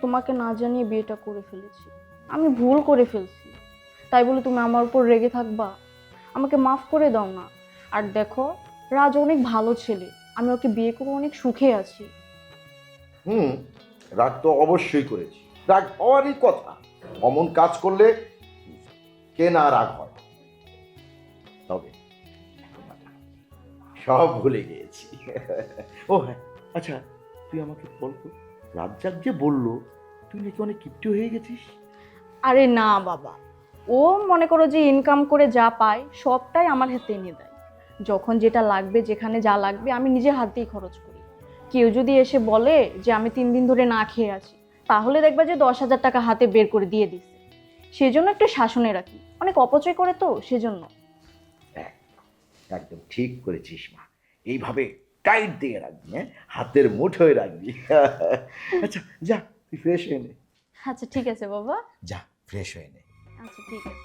তোমাকে না জানিয়ে বিয়েটা করে ফেলেছি। আমি ভুল করে ফেলছি। তাই বলে তুমি আমার উপর রেগে থাকবা? আমাকে মাফ করে দাও না। আর দেখো রাজ অনেক ভালো ছেলে। আমি ওকে বিয়ে করে অনেক সুখে আছি। হুম রাগ তো অবশ্যই করেছি। রাগ হওয়ারই কথা। অমন কাজ করলে কে না রাগ হয়? তবে সব ভুলে গিয়েছি। ও হ্যাঁ আচ্ছা তুই আমাকে বলতো রাজ্জাক যে বলল তুই নাকি অনেক কিপ্টি হয়ে গেছিস? আরে না বাবা ও মনে করো যে ইনকাম করে যা পায় সবটাই আমার হাতে এনে দেয়। যখন যেটা লাগবে যেখানে যা লাগবে আমি নিজের হাতেই খরচ করি। কেউ যদি এসে বলে যে আমি তিন দিন ধরে না খেয়ে আছি তাহলে দেখবা যে দশ হাজার টাকা হাতে বের করে দিয়ে দিচ্ছে সেজন্য একটু শাসনে রাখি। অনেক অপচয় করে তো সেজন্য। একদম ঠিক করেছিস মা। এইভাবে টাইট দিয়ে রাখবি হ্যাঁ? হাতের মুঠোয় রাখবি। আচ্ছা যা তুই ফ্রেশ হয়ে নে। আচ্ছা ঠিক আছে বাবা। যা ফ্রেশ হয়ে নে। আচ্ছা ঠিক আছে।